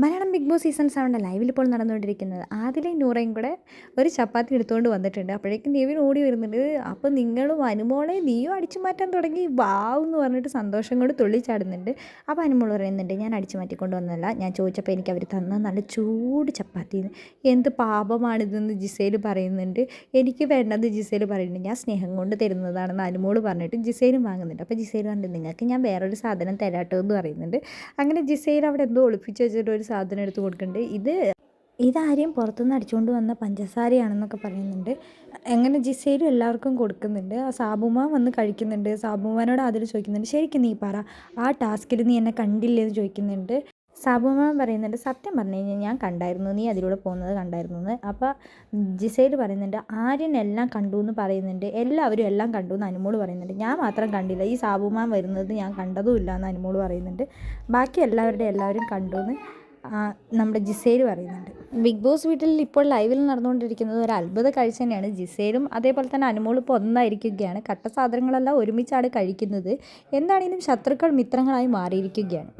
Malayalam big Boss season സെവന്റെ ലൈവിൽ ഇപ്പോൾ നടന്നുകൊണ്ടിരിക്കുന്നത്. ആദ്യം നൂറയും കൂടെ ഒരു ചപ്പാത്തി എടുത്തുകൊണ്ട് വന്നിട്ടുണ്ട്. അപ്പോഴേക്കും നിവിൻ ഓടി വരുന്നുണ്ട്. അപ്പോൾ നിങ്ങളും അനുമോളെ നീയോ അടിച്ചു മാറ്റാൻ തുടങ്ങി. വാവ് എന്ന് പറഞ്ഞിട്ട് സന്തോഷം കൊണ്ട് തുള്ളിച്ചാടുന്നുണ്ട് അപ്പോൾ അനുമോൾ പറയുന്നുണ്ട് ഞാൻ അടിച്ചു മാറ്റിക്കൊണ്ട് വന്നതല്ല. ഞാൻ ചോദിച്ചപ്പോൾ എനിക്ക് അവർ തന്ന നല്ല ചൂട് ചപ്പാത്തി. എന്ത് പാപമാണിതെന്ന് ജിസേൽ പറയുന്നുണ്ട്. എനിക്ക് വേണ്ടത് ജിസേൽ പറയുന്നുണ്ട്. ഞാൻ സ്നേഹം കൊണ്ട് തരുന്നതാണെന്ന് അനുമോൾ പറഞ്ഞിട്ട് ജിസേലും വാങ്ങുന്നുണ്ട്. അപ്പോൾ ജിസേൽ പറഞ്ഞിട്ട് നിങ്ങൾക്ക് ഞാൻ വേറൊരു സാധനം തരാട്ടോ എന്ന് പറയുന്നുണ്ട്. അങ്ങനെ ജിസേൽ അവിടെ എന്തോ ഒളിപ്പിച്ച് വെച്ചിട്ട് ഒരു സാധനം എടുത്ത് കൊടുക്കുന്നുണ്ട് ഇത് ഇതാരെയും പുറത്തുനിന്ന് അടിച്ചുകൊണ്ട് വന്ന പഞ്ചസാരയാണെന്നൊക്കെ പറയുന്നുണ്ട്. എങ്ങനെ ജിസയിലും എല്ലാവർക്കും കൊടുക്കുന്നുണ്ട്. ആ സാബുമാൻ വന്ന് കഴിക്കുന്നുണ്ട്. സാബുമാനോട് അതിൽ ചോദിക്കുന്നുണ്ട്. ശരിക്കും നീ പറ ആ ടാസ്കിൽ നീ എന്നെ കണ്ടില്ലേ? എന്ന് ചോദിക്കുന്നുണ്ട്. സാബുമാൻ പറയുന്നുണ്ട് സത്യം പറഞ്ഞു കഴിഞ്ഞാൽ ഞാൻ കണ്ടായിരുന്നു. നീ അതിലൂടെ പോകുന്നത് കണ്ടായിരുന്നു എന്ന്. അപ്പോൾ ജിസൈൽ പറയുന്നുണ്ട് ആര്യൻ എല്ലാം കണ്ടു എന്ന് പറയുന്നുണ്ട്. എല്ലാവരും എല്ലാം കണ്ടു എന്ന് അനുമോൾ പറയുന്നുണ്ട്. ഞാൻ മാത്രം കണ്ടില്ല. ഈ സാബുമാൻ വരുന്നത് ഞാൻ കണ്ടതുമില്ല എന്ന് അനുമോൾ പറയുന്നുണ്ട്. ബാക്കി എല്ലാവരുടെ എല്ലാവരും കണ്ടു എന്ന് നമ്മുടെ ജിസേൽ പറയുന്നുണ്ട്. ബിഗ് ബോസ് വീട്ടിൽ ഇപ്പോൾ ലൈവിൽ നടന്നുകൊണ്ടിരിക്കുന്നത് ഒരു അത്ഭുത കാഴ്ച തന്നെയാണ്. ജിസേലും അതേപോലെ തന്നെ അനുമോൾ ഇപ്പോൾ ഒന്നായിരിക്കുകയാണ്. കട്ട സാധനങ്ങളെല്ലാം ഒരുമിച്ചാണ് കഴിക്കുന്നത്. എന്താണെങ്കിലും ശത്രുക്കൾ മിത്രങ്ങളായി മാറിയിരിക്കുകയാണ്?